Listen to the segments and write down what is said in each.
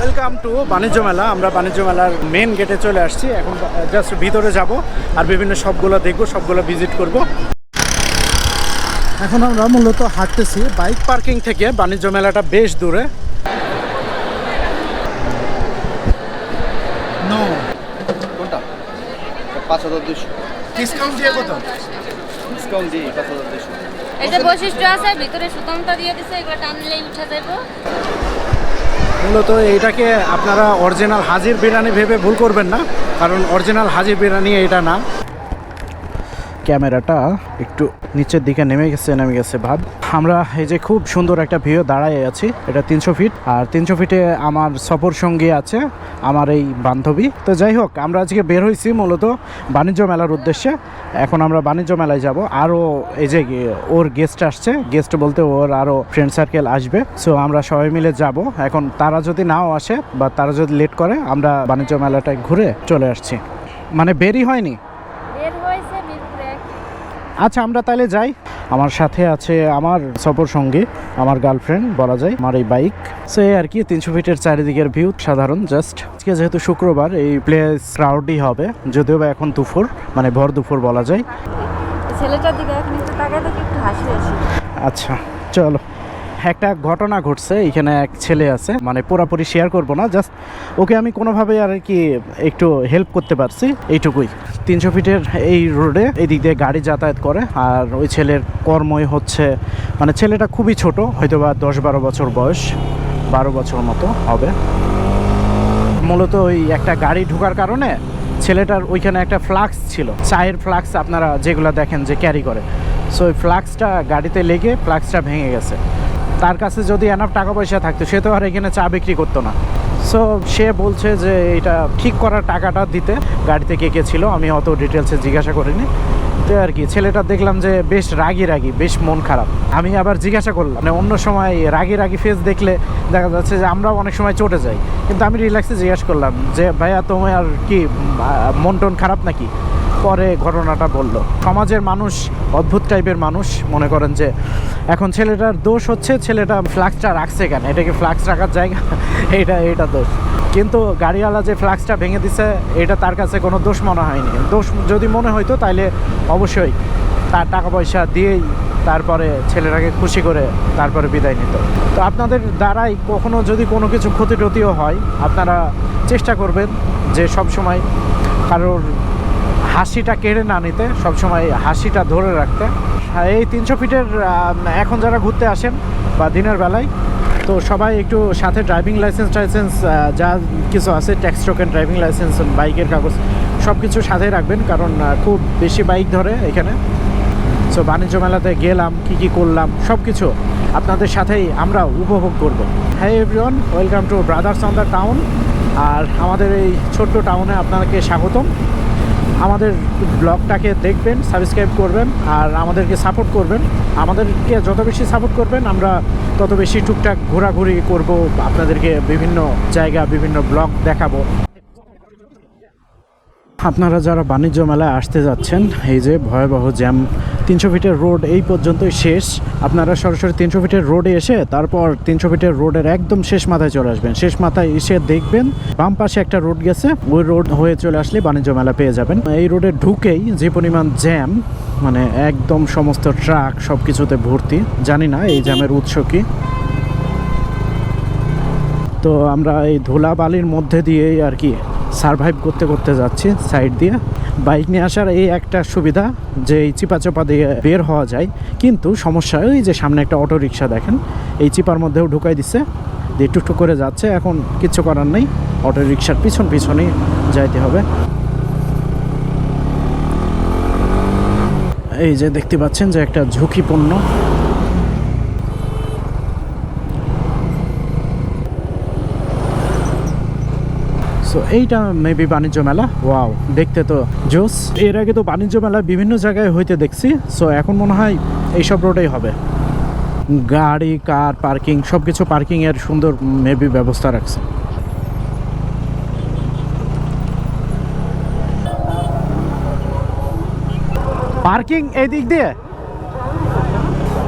Welcome to বাণিজ্য মেলা। আমরা বাণিজ্য মেলার মেন গেটে চলে আসছি। এখন জাস্ট ভিতরে যাব আর বিভিন্ন সবগুলো দেখব সবগুলো ভিজিট করব। এখন আমরা মূলত হাঁটতেছি। বাইক পার্কিং থেকে বাণিজ্য মেলাটা বেশ দূরে। নো কোনটা? পাঁচ হাজার দুশো ডিসকাউন্ট দিয়ে কত? ডিসকাউন্ট দিই পাঁচ হাজার দুশো এই বৈশিষ্ট্য আছে ভিতরে সুতমটা দিয়ে দিছে এগুলো টানলেই উঠে যাব মূলত এইটাকে আপনারা অরিজিনাল হাজির বিরিয়ানি ভেবে ভুল করবেন না, কারণ অরিজিনাল হাজির বিরিয়ানি এটা না। ক্যামেরাটা একটু নিচের দিকে নেমে গেছে নেমে গেছে ভাব। আমরা এই যে খুব সুন্দর একটা ভিউ দাঁড়ায় আছি, এটা তিনশো ফিট আর তিনশো ফিটে আমার সফর সঙ্গী আছে, আমার এই বান্ধবী। তো যাই হোক, আমরা আজকে বের হয়েছি মূলত বাণিজ্য মেলার উদ্দেশ্যে। এখন আমরা বাণিজ্য মেলায় যাব। আরও এই যে ওর গেস্ট আসছে। গেস্ট বলতে ওর আরও ফ্রেন্ড সার্কেল আসবে। সো আমরা সবাই মিলে যাব। এখন তারা যদি নাও আসে বা তারা যদি লেট করে, আমরা বাণিজ্য মেলাটায় ঘুরে চলে আসছি। মানে বেরই হয়নি বের হয়েছে মিরপুরে এক আচ্ছা আমরা তাহলে যাই। আমার সাথে আছে আমার সফর সঙ্গী আমার গার্লফ্রেন্ড বলা যায় আমার এই বাইক সে আর কি তিনশো ফিটের চারিদিকের ভিউ সাধারণ জাস্ট আজকে যেহেতু শুক্রবার এই প্লেস ক্রাউডই হবে যদিও বা এখন দুপুর মানে ভর দুপুর বলা যায়। ছেলেটার দিকে এখন একটু তাকায় দেখি একটু হাসি হাসি আচ্ছা চলো। একটা ঘটনা ঘটছে, এখানে এক ছেলে আছে মানে পুরোপুরি শেয়ার করব না জাস্ট ওকে আমি কোনোভাবে আর কি একটু হেল্প করতে পারছি, এইটুকুই। তিনশো ফিটের এই রোডে এই দিক দিয়ে গাড়ি যাতায়াত করে, আর ওই ছেলের কর্মই হচ্ছে মানে ছেলেটা খুবই ছোট হয়তো বা দশ বারো বছর বয়স, বারো বছর মতো হবে। মূলত ওই একটা গাড়ি ঢোকার কারণে ছেলেটার ওইখানে একটা ফ্লাক্স ছিল, চায়ের ফ্লাক্স আপনারা যেগুলো দেখেন যে ক্যারি করে। সো ওই ফ্লাক্সটা গাড়িতে লেগে ফ্লাক্সটা ভেঙে গেছে। তার কাছে যদি এনাফ টাকা পয়সা থাকতো, সে তো আর এখানে চা বিক্রি করতো না। সো সে বলছে যে এটা ঠিক করার টাকাটা দিতে। গাড়িতে কে কে ছিল, আমি অত ডিটেলসে জিজ্ঞাসা করিনি। তো আর কি, ছেলেটা দেখলাম যে বেশ রাগি রাগি, বেশ মন খারাপ। আমি আবার জিজ্ঞাসা করলাম মানে অন্য সময় রাগি রাগি ফেস দেখলে দেখা যাচ্ছে যে আমরাও অনেক সময় চটে যাই। কিন্তু আমি রিল্যাক্সে জিজ্ঞাসা করলাম যে, ভাইয়া, তোমার কি মন টন খারাপ নাকি? পরে ঘটনাটা বলল। সমাজের মানুষ, অদ্ভুত টাইপের মানুষ মনে করেন যে, এখন ছেলেটার দোষ হচ্ছে, ছেলেটা ফ্লাক্সটা রাখছে কেন? এটা কি ফ্লাক্স রাখার জায়গা? এটা এটা দোষ। কিন্তু গাড়িওয়ালা যে ফ্লাক্সটা ভেঙে দিছে, এটা তার কাছে কোনো দোষ মনে হয়নি। দোষ যদি মনে হইতো, তাইলে অবশ্যই তার টাকা পয়সা দিয়েই তারপরে ছেলেটাকে খুশি করে তারপরে বিদায় নিত। তো আপনাদের দ্বারাই কখনো যদি কোনো কিছু ক্ষতি টতিও হয়, আপনারা চেষ্টা করবেন যে সব সময় কারোর হাসিটা কেড়ে না নিতে, সবসময় হাসিটা ধরে রাখতে। এই তিনশো ফিটের এখন যারা ঘুরতে আসেন বা দিনের বেলায়, তো সবাই একটু সাথে ড্রাইভিং লাইসেন্স টাইসেন্স যা কিছু আছে ট্যাক্স টোকেন ড্রাইভিং লাইসেন্স বাইকের কাগজ সব কিছু সাথে রাখবেন কারণ খুব বেশি বাইক ধরে এখানে। সো বাণিজ্য মেলাতে গেলাম, কি কি করলাম সব কিছু আপনাদের সাথেই আমরা উপভোগ করব। হ্যাঁ everyone welcome to brothers on the town আর আমাদের এই ছোট্ট টাউনে আপনাকে স্বাগতম। আমাদের ব্লগটাকে দেখবেন সাবস্ক্রাইব করবেন, আর আমাদেরকে সাপোর্ট করবেন। আমাদেরকে যত বেশি সাপোর্ট করবেন, আমরা তত বেশি টুকটাক ঘোরাঘুরি করব, আপনাদেরকে বিভিন্ন জায়গা, বিভিন্ন ব্লগ দেখাবো। আপনারা যারা বাণিজ্য মেলায় আসতে যাচ্ছেন, এই যে ভয়াবহ জ্যাম, তিনশো ফিটের রোড এই পর্যন্তই শেষ। আপনারা সরাসরি তিনশো ফিটের রোডে এসে, তারপর তিনশো ফিটের রোডের একদম শেষ মাথায় চলে আসবেন। শেষ মাথায় এসে দেখবেন, বাম পাশে একটা রোড গেছে, ওই রোড হয়ে চলে আসলে বাণিজ্য মেলা পেয়ে যাবেন। এই রোডে ঢুকেই যে পরিমাণ জ্যাম মানে একদম সমস্ত ট্রাক সব কিছুতে ভর্তি, জানি না এই জ্যামের উৎস কী। তো আমরা এই ধুলা বালির মধ্যে দিয়েই আর কি সারভাইভ করতে করতে যাচ্ছি সাইড দিয়ে। বাইক নিয়ে আসার এই একটা সুবিধা যে এই চিপা চাপা দিয়ে বের হওয়া যায়। কিন্তু সমস্যা ওই যে সামনে একটা অটো রিক্সা দেখেন, এই চিপার মধ্যেও ঢুকাই দিচ্ছে দিয়ে টুকটুক করে যাচ্ছে, এখন কিচ্ছু করার নেই। অটো রিক্সার পিছন পিছনেই যাইতে হবে। এই যে দেখতে পাচ্ছেন যে একটা ঝুঁকিপূর্ণ সো এইটা মেবি বাণিজ্য মেলা। ওয়াও দেখতে তো জোস। এর আগে তো বাণিজ্য মেলা বিভিন্ন জায়গায় হইতে দেখছি। সো এখন মনে হয় এইসব রোডেই হবে। গাড়ি কার পার্কিং সব কিছু পার্কিংয়ের সুন্দর মেবি ব্যবস্থা রাখছে। পার্কিং এই দিক দিয়ে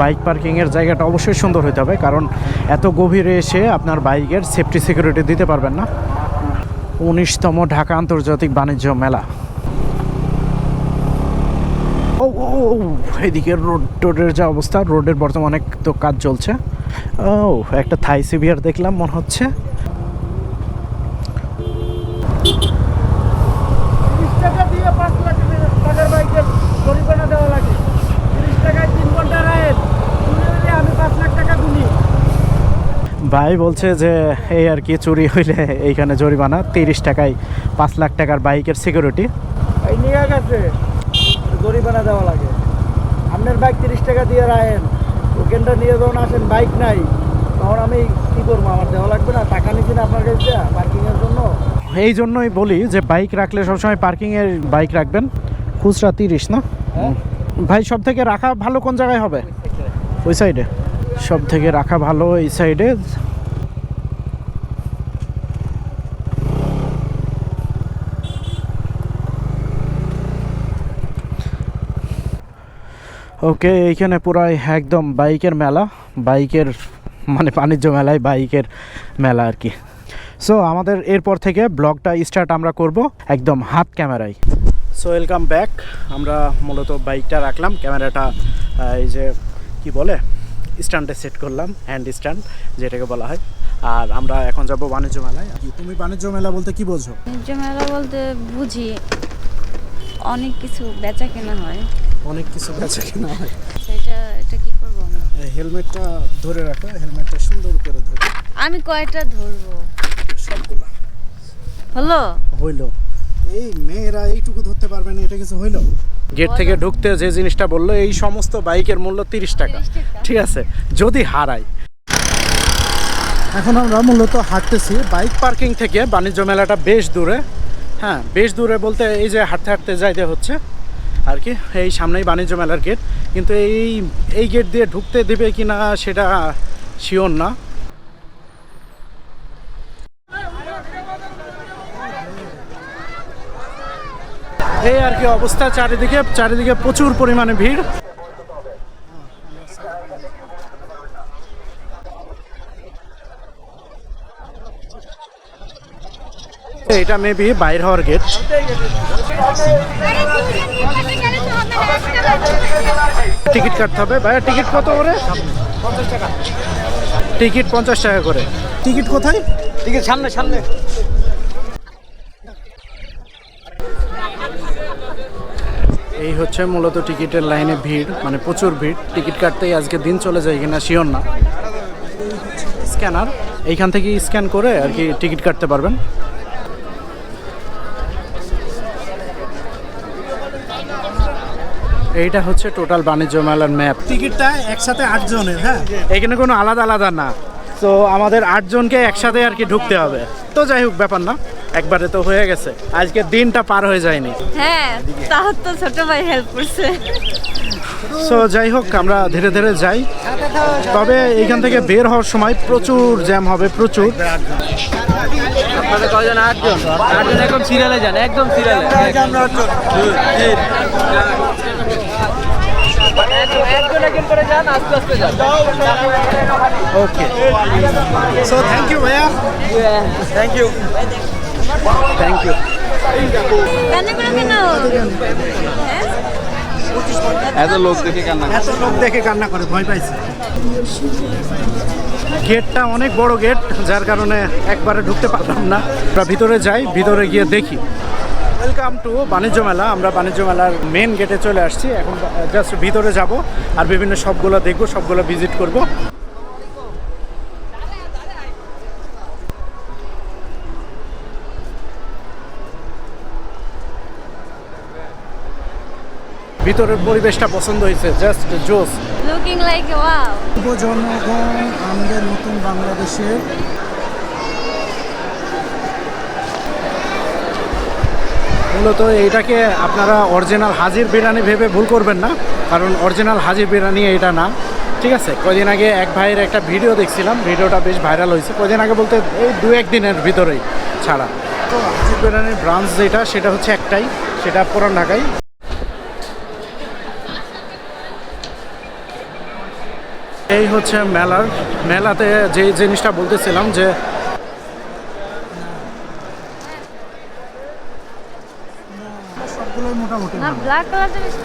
বাইক পার্কিংয়ের জায়গাটা অবশ্যই সুন্দর হতে হবে, কারণ এত গভীরে এসে আপনার বাইকের সেফটি সিকিউরিটি দিতে পারবেন না। উনিশতম ঢাকা আন্তর্জাতিক বাণিজ্য মেলা। ও এদিকে রোড টোডের যা অবস্থা, রোডের বর্তমানে তো কাজ চলছে। ও, একটা থাই সিভিয়ার দেখলাম, মনে হচ্ছে টাকা দিয়ে পাঁচ লাখ টাকার বাইকের জরিমানা দেওয়া লাগে তিরিশ টাকায় তিন ঘণ্টা রায়ের চুরি হইলে আমি পাঁচ লাখ টাকা গুনি ভাই বলছে যে এই আর কি চুরি হইলে এইখানে জরিমানা তিরিশ টাকায় পাঁচ লাখ টাকার বাইকের সিকিউরিটি এই নিয়ে গেছে জরিমানা দেওয়া লাগে। আপনার বাইক তিরিশ টাকা দিয়ে রায়েন ওখানটা নিয়ে যখন আসেন বাইক নাই তখন আমি কি করব? আমার দেওয়া লাগবে না টাকা নিচ্ছি না আপনার কাছে পার্কিংয়ের জন্য। এই জন্যই বলি যে বাইক রাখলে সবসময় পার্কিংয়ের বাইক রাখবেন। খুচরা তিরিশ না? হ্যাঁ? ভাই সব থেকে রাখা ভালো কোন জায়গায় হবে? ওই সাইডে সব থেকে রাখা ভালো এই সাইডে ওকে, এইখানে পুরাই একদম বাইকের মেলা, বাইকের মানে বাণিজ্য মেলায় বাইকের মেলা আর কি। সো আমাদের এরপর থেকে ব্লগটা স্টার্ট আমরা করব একদম হাত ক্যামেরায়। সো ওয়েলকাম ব্যাক আমরা মূলত বাইকটা রাখলাম, ক্যামেরাটা এই যে কি বলে স্ট্যান্ডে সেট করলাম হ্যান্ড স্ট্যান্ড যেটাকে বলা হয়। আর আমরা এখন যাব বাণিজ্য মেলায়। তুমি বাণিজ্য মেলা বলতে কি বোঝো? বাণিজ্য মেলা বলতে বুঝি অনেক কিছু বেচা কেনা হয়। অনেক কিছু বেচা কেনা হয়। সেটা এটা কি করব হেলমেটটা ধরে রাখো হেলমেটটা সুন্দর করে ধরে। আমি কয়টা ধরবো? সবগুলো। হলো? হইল। এই মেয়েরা এইটুকু ধরতে পারবে না এটা কিছু হইল? গেট থেকে ঢুকতে যে জিনিসটা বলল এই সমস্ত বাইকের মূল্য তিরিশ টাকা। 30 টাকা। ঠিক আছে যদি হারাই। এখন আমরা মূলত হাঁটতেছি। বাইক পার্কিং থেকে বাণিজ্য মেলাটা বেশ দূরে। হ্যাঁ বেশ দূরে বলতে এই যে হাঁটতে হাঁটতে যাইতে হচ্ছে। আর কি, এই সামনেই বাণিজ্য মেলার গেট কিন্তু এই এই গেট দিয়ে ঢুকতে দেবে কি না সেটা শিওর না। এই আর কি অবস্থা চারিদিকে চারিদিকে প্রচুর পরিমাণে ভিড়। এটা মেবি বাইর হওয়ার গেট টিকিট কাটতে হবে। ভাইয়া টিকিট কত করে? টিকিট পঞ্চাশ টাকা করে। টিকিট কোথায়? টিকিট সামনে সামনে। এই হচ্ছে মূলত টিকিটের লাইনে ভিড় মানে প্রচুর ভিড়। টিকিট কাটতেই আজকে দিন চলে যায় কিনা শিওর না। স্ক্যানার এইখান থেকে স্ক্যান করে আর কি টিকিট কাটতে পারবেন। এইটা হচ্ছে টোটাল বাণিজ্য মেলার ম্যাপ। টিকিটটা একসাথে আটজনের হ্যাঁ? এখানে কোনো আলাদা আলাদা না। তো আমাদের আটজনকে একসাথে আর কি ঢুকতে হবে। তো যাই হোক ব্যাপার না। একবারে তো হয়ে গেছে। আজকে দিনটা পার হয়ে যায়নি। হ্যাঁ তো ছোট ভাই হেল্প করছে। সো যাই হোক আমরা ধীরে ধীরে যাই। তবে এইখান থেকে বের হওয়ার সময় প্রচুর জ্যাম হবে প্রচুর। আপনাদের কয়জন? আটজন। আটজন একদম সিরিয়ালে যান একদম সিরিয়ালে একজন করে যান আস্তে আস্তে যান ওকে সো থ্যাংক ইউ ভাইয়া থ্যাংক ইউ থ্যাংক ইউ এত লোক দেখে কান্না এত লোক দেখে কান্না করে ভয় পাইছে। গেটটা অনেক বড় গেট যার কারণে একবারে ঢুকতে পারলাম না। আমরা ভিতরে যাই ভিতরে গিয়ে দেখি। ওয়েলকাম টু বাণিজ্য মেলা। আমরা বাণিজ্য মেলার মেন গেটে চলে আসছি। এখন জাস্ট ভিতরে যাব আর বিভিন্ন সবগুলো দেখব সবগুলো ভিজিট করব। ভিতরের পরিবেশটা পছন্দ হয়েছে। জাস্ট জোস। লুকিং লাইক ওয়াও যুব জনগণ আমাদের নতুন বাংলাদেশের মূলত এইটাকে আপনারা অরিজিনাল হাজির বিরিয়ানি ভেবে ভুল করবেন না, কারণ অরিজিনাল হাজির বিরিয়ানি এটা না। ঠিক আছে? কদিন আগে এক ভাইয়ের একটা ভিডিও দেখছিলাম, ভিডিওটা বেশ ভাইরাল হয়েছে। কদিন আগে বলতে এই দু এক দিনের ভিতরেই ছাড়া। তো হাজির বিরিয়ানির ব্রাঞ্চ যেটা, সেটা হচ্ছে একটাই, সেটা পুরান ঢাকায় এই হচ্ছে মেলার, মেলাতে যে জিনিসটা বলতেছিলাম যে সবগুলোই মোটামুটি না ব্ল্যাক কালারটা বেশি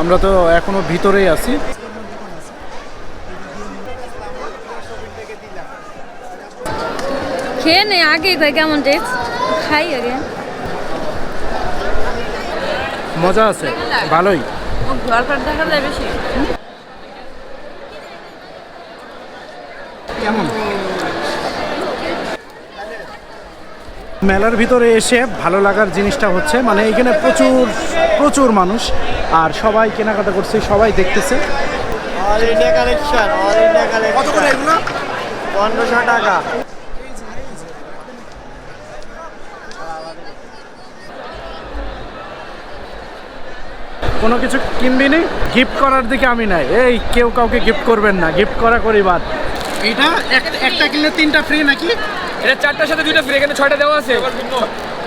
আমরা তো এখনও ভিতরেই আছি। খেয়ে নে আগে কই কেমন টেস্ট খাই আগে। মজা আছে ভালোই। ঘর দেখা যায় বেশি? কেমন? মেলার ভিতরে এসে ভালো লাগার জিনিসটা হচ্ছে মানে এখানে প্রচুর প্রচুর মানুষ আর সবাই কেনাকাটা করছে সবাই দেখতেছে। All India collection all India collection কত করে এগুলো? পনেরোশো টাকা। কোনো কিছু কিনবি নি গিফট করার দিকে আমি নাই। এই কেউ কাউকে গিফট করবেন না। গিফট করা করি বাদ। এটা একটা কিনলে তিনটা ফ্রি নাকি? এটা চারটার সাথে দুইটা ফ্রি এখানে ছয়টা দেওয়া আছে।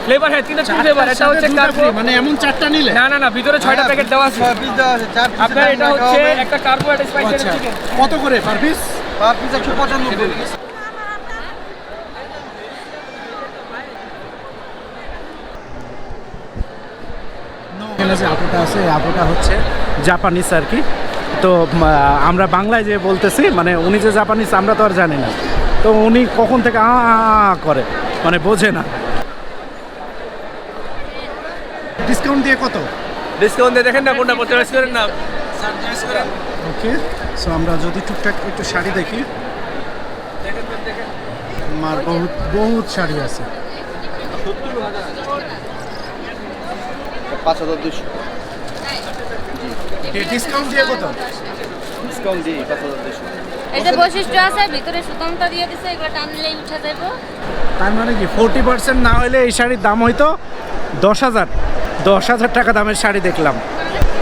ফ্লেভার হ্যাঁ তিনটা তিন ফ্লেভার এটা হচ্ছে কার্বো মানে এমন চারটা নিলে? না না না ভিতরে ছয়টা প্যাকেট দেওয়া আছে। আপনার এটা হচ্ছে একটা কার্বো একটা স্পাইসি চিকেন কত করে পার পিস পার পিস একশো পঁচানব্বই। এখানে যে আপুটা আছে আপুটা হচ্ছে জাপানিজ আর কি। তো আমরা বাংলায় যে বলতেছি মানে উনি যে জাপানিজ আমরা তো আর জানি না। তো উনি কখন থেকে আ করে মানে বোঝে না। ডিসকাউন্ট দিয়ে কত? ডিসকাউন্ট দিয়ে দেখেন না কোনটা পঞ্চাশ করেন না। ওকে সো আমরা যদি টুকটাক একটু শাড়ি দেখি। আমার বহুত বহুত শাড়ি আছে। পাঁচ হাজার দুশো ডিসকাউন্ট দিয়ে কত? ডিসকাউন্ট দিই পাঁচ হাজার এটা বৈশিষ্ট্য আছে ভিতরে সুতামটা দিয়ে দিছে এগুলো টানলেই উঠে যাব তার মানে কি ফোরটি পার্সেন্ট না হলে এই শাড়ির দাম হয়তো দশ হাজার। দশ হাজার টাকা দামের শাড়ি দেখলাম।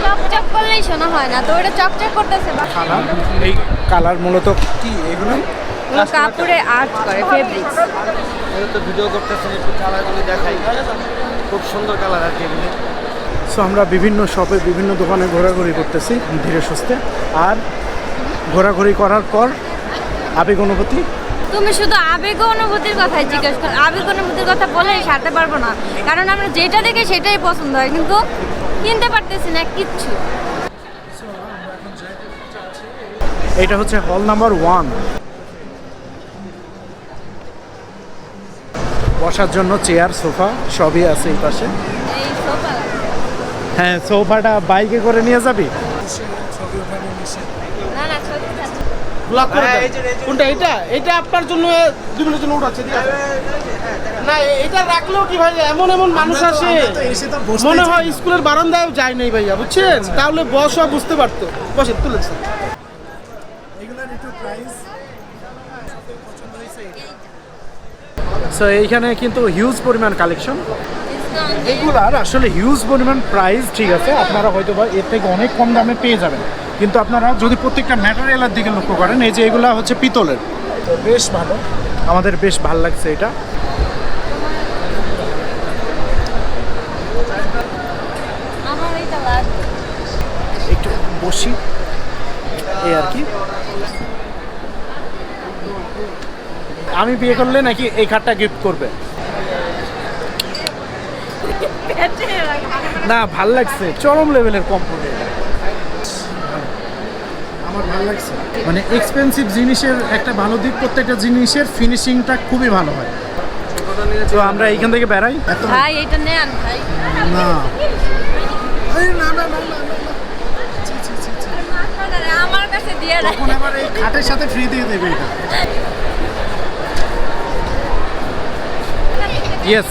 চকচক করলেই শোনা হয় না তো ওটা চকচক করতেছে কালার এই কালার মূলত কি এগুলো? কাপড়ে আর্ট করে ফেব্রিক্স এগুলো তো ভিডিও করতেছেন একটু কালারগুলো দেখাই। খুব সুন্দর কালার আর কি এগুলো। সো আমরা বিভিন্ন শপে বিভিন্ন দোকানে ঘোরাঘুরি করতেছি ধীরে সুস্থে। আর ঘোরাঘুরি করার পর আবেগ অনুভূতি? তুমি শুধু আবেগ অনুভূতির কথাই জিজ্ঞেস করো আবেগ অনুভূতির কথা বলে সারতে পারব না। কারণ আমরা যেটা দেখি সেটাই পছন্দ হয় কিন্তু কিনতে পারতেছি না কিচ্ছু। এটা হচ্ছে হল নাম্বার ওয়ান। বসার জন্য চেয়ার সোফা সবই আছে এই পাশে। হ্যাঁ সোফাটা বাইকে করে নিয়ে যাবি? না না ছবি আছে। ব্লক করে কোনটা এটা? এটা আপনার জন্য উঠাচ্ছে না এটা রাখলেও কি ভাই এমন এমন মানুষ আসে? মনে হয় স্কুলের বারান্দায় যায় নাই ভাইয়া বুঝছেন? তাহলে বসা বুঝতে পারতো। বসে তুলেন সো এইখানে কিন্তু হিউজ পরিমাণ কালেকশন। এগুলার আসলে হিউজ পরিমাণ প্রাইস ঠিক আছে? আপনারা হয়তো বা এর থেকে অনেক কম দামে পেয়ে যাবেন। কিন্তু আপনারা যদি প্রত্যেকটা ম্যাটেরিয়ালের দিকে লক্ষ্য করেন এই যে এগুলা হচ্ছে পিতলের। তো বেশ ভালো। আমাদের বেশ ভালো লাগছে এটা। এইটা একটু বসি। এই আর কি। আমি বিয়ে করলে নাকি এই খাটটা গিফট করবে? না ভালো লাগছে। চরম লেভেলের কম্পোনে আমার ভালো লাগছে। মানে এক্সপেন্সিভ জিনিসের একটা ভালো দিক প্রত্যেকটা জিনিসের ফিনিশিংটা খুবই ভালো হয়। তো আমরা এইখান থেকে বেড়াই? ভাই এটা নেন ভাই। না। না না না। আমার কাছে দিয়ে এই খাটের সাথে ফ্রি দিয়ে দেবে এটা। ইয়েস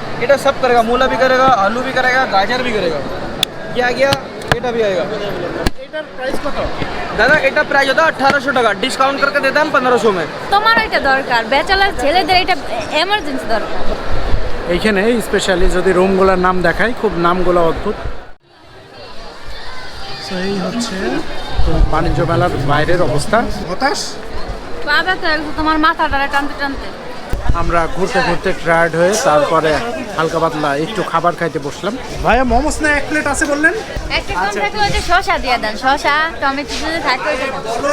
এটা सब करेगा मूला भी करेगा आलू भी करेगा गाजर भी करेगा ये आ गया এটা भी आएगा এটার প্রাইস কত दादा এটা প্রাইস होता अठारह টাকা ডিসকাউন্ট करके देता हम पंद्रह सौ में তোমার এটা দরকার ব্যাচেলার ছেলেদের এটা এমার্জেন্সি দরকার এইখানে স্পেশালি যদি রুমগুলোর নাম দেখাই খুব নামগুলো অদ্ভুত So, এই হচ্ছে তো বাণিজ্য মেলার বাইরের অবস্থা হতাশ পা ব্যথা একটু তোমার মাথাটা টানতে টানতে আমরা ঘুরতে ঘুরতে টায়ার্ড হয়ে তারপরে হালকা পাতলা একটু খাবার খাইতে বসলাম। ভাইয়া মোমোস না এক প্লেট আছে বললেন? একটা কম থাকলে ওই যে শসা দিয়ে দেন শসা টমেটো যদি থাকে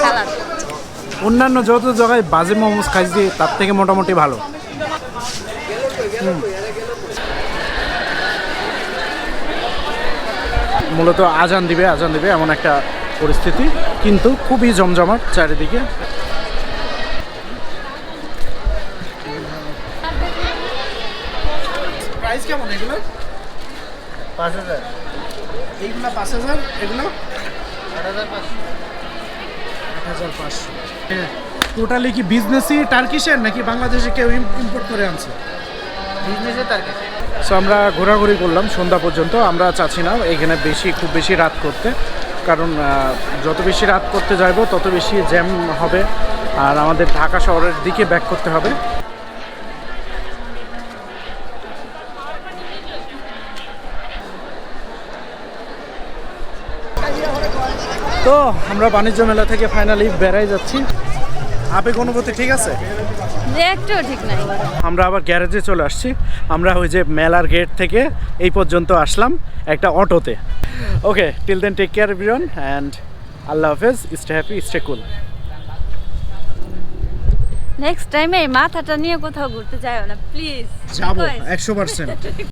সালাদ। অন্যান্য যত জায়গায় বাজে মোমোস খাইছি তার থেকে মোটামুটি ভালো। হুম। মূলত আজান দিবে আজান দিবে এমন একটা পরিস্থিতি কিন্তু খুবই জমজমাট চারিদিকে। প্রাইস কেমন এগুলো? পাঁচ হাজার। এইগুলো পাঁচ হাজার এগুলো? আট হাজার পাঁচশো। টোটালি কি বিজনেসই টার্কিশের নাকি বাংলাদেশে কেউ ইম্পোর্ট করে আনছে? বিজনেসে তার সো আমরা ঘোরাঘুরি করলাম সন্ধ্যা পর্যন্ত আমরা চাচ্ছি না এখানে বেশি খুব বেশি রাত করতে। কারণ যত বেশি রাত করতে যাইবো তত বেশি জ্যাম হবে। আর আমাদের ঢাকা শহরের দিকে ব্যাক করতে হবে। তো আমরা বাণিজ্য মেলা থেকে ফাইনালি বেড়াই যাচ্ছি। আবেগ অনুভূতি ঠিক আছে? ঠিক নাই। আমরা আবার গ্যারেজে চলে আসছি। আমরা ওই যে মেলার গেট থেকে এই পর্যন্ত আসলাম একটা অটোতে। Okay till then take care everyone and আল্লাহ হাফেজ stay happy stay cool next টাইমে মাথাটা নিয়ে কোথাও ঘুরতে যাও না প্লিজ যাব একশো পার্সেন্ট